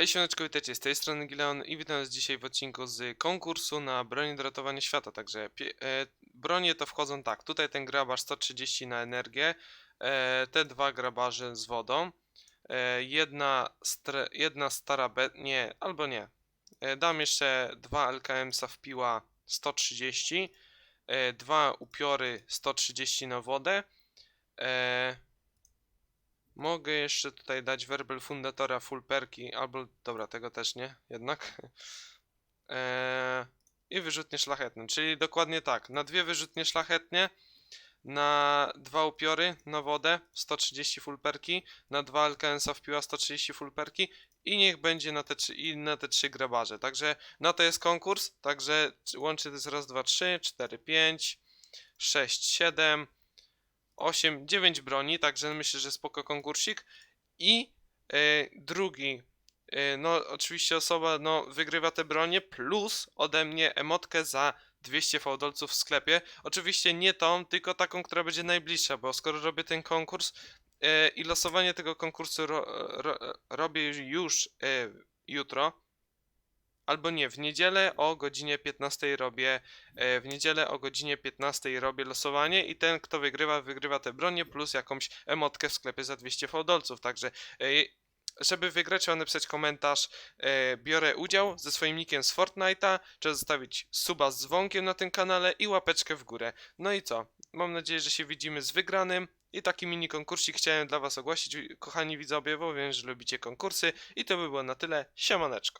Hej siemaneczko, witajcie, z tej strony Gileon i witam was dzisiaj w odcinku z konkursu na broń do ratowania świata, także e, bronie to wchodzą tak, tutaj ten grabarz 130 na energię, e, te dwa grabarze z wodą, e, jedna, jedna stara be... nie, albo nie, e, dam jeszcze dwa LKM-sa w piła 130, e, dwa upiory 130 na wodę, e, Mogę jeszcze tutaj dać Werbel Fundatora full perki, albo dobra, tego też nie, jednak. Eee, I wyrzutnie szlachetne, czyli dokładnie tak, na dwie wyrzutnie szlachetnie, na dwa upiory na wodę 130 full perki, na dwa LKS w piła 130 full perki i niech będzie na te trzy, i na te trzy grabarze. Także na to jest konkurs, także łącznie to jest raz, dwa, trzy, cztery, pięć, sześć, siedem. 8, 9 broni, także myślę, że spoko konkursik. I e, drugi, e, no oczywiście osoba no, wygrywa te bronie, plus ode mnie emotkę za 200 fałdolców w sklepie. Oczywiście nie tą, tylko taką, która będzie najbliższa, bo skoro robię ten konkurs e, i losowanie tego konkursu ro, ro, robię już jutro, albo nie, w niedzielę o godzinie 15 robię E, W niedzielę o godzinie 15 robię losowanie i ten, kto wygrywa, wygrywa te bronie plus jakąś emotkę w sklepie za 200 fałdolców. Także, e, żeby wygrać, trzeba napisać komentarz. e, Biorę udział ze swoim nickiem z Fortnite'a. Trzeba zostawić suba z dzwonkiem na tym kanale i łapeczkę w górę. No i co? Mam nadzieję, że się widzimy z wygranym. I taki mini konkursik chciałem dla Was ogłosić, kochani widzowie, bo wiem, że lubicie konkursy. I to by było na tyle. Siemaneczko.